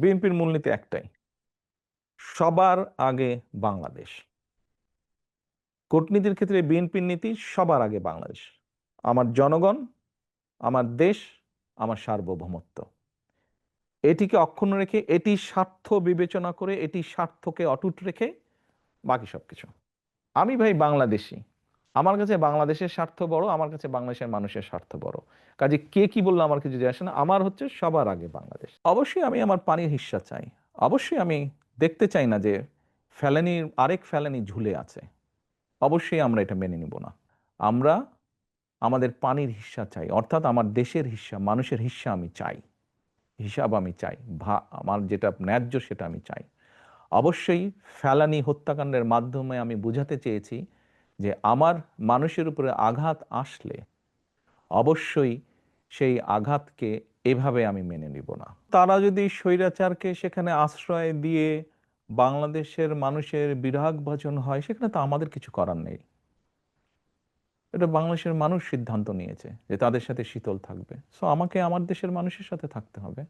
বিএনপির মূলনীতি একটাই, সবার আগে বাংলাদেশ। কূটনীতির ক্ষেত্রে বিএনপির নীতি সবার আগে বাংলাদেশ। আমার জনগণ, আমার দেশ, আমার সার্বভৌমত্ব। এটিকে অক্ষুণ্ণ রেখে, এটি স্বার্থ বিবেচনা করে, এটি স্বার্থকে অটুট রেখে বাকি সব কিছু আমি ভাই বাংলাদেশি। আমার কাছে বাংলাদেশের স্বার্থ বড়, আমার কাছে বাংলাদেশের মানুষের স্বার্থ বড়। কাজে কে কি বলল আমার কিছু আসে না, আমার হচ্ছে সবার আগে বাংলাদেশ। অবশ্যই আমি আমার পানির হিস্সা চাই। অবশ্যই আমি দেখতে চাই না যে ফেলানির, আরেক ফেলানি ঝুলে আছে। অবশ্যই আমরা এটা মেনে নিব না। আমরা আমাদের পানির হিস্সা চাই, অর্থাৎ আমার দেশের হিস্সা, মানুষের হিস্সা আমি চাই। হিসাব আমি চাই, ভা, আমার যেটা ন্যায্য সেটা আমি চাই। অবশ্যই ফেলানি হত্যাকাণ্ডের মাধ্যমে আমি বুঝাতে চেয়েছি যে আমার মানুষের উপরে আঘাত আসলে অবশ্যই সেই আঘাতকে এভাবে আমি মেনে নিব না। তারা যদি স্বৈরাচারকে সেখানে আশ্রয় দিয়ে বাংলাদেশের মানুষের বিরাগ ভাজন হয়, সেখানে তো আমাদের কিছু করার নেই। এটা বাংলাদেশের মানুষ সিদ্ধান্ত নিয়েছে যে তাদের সাথে শীতল থাকবে। সো আমাকে আমার দেশের মানুষের সাথে থাকতে হবে।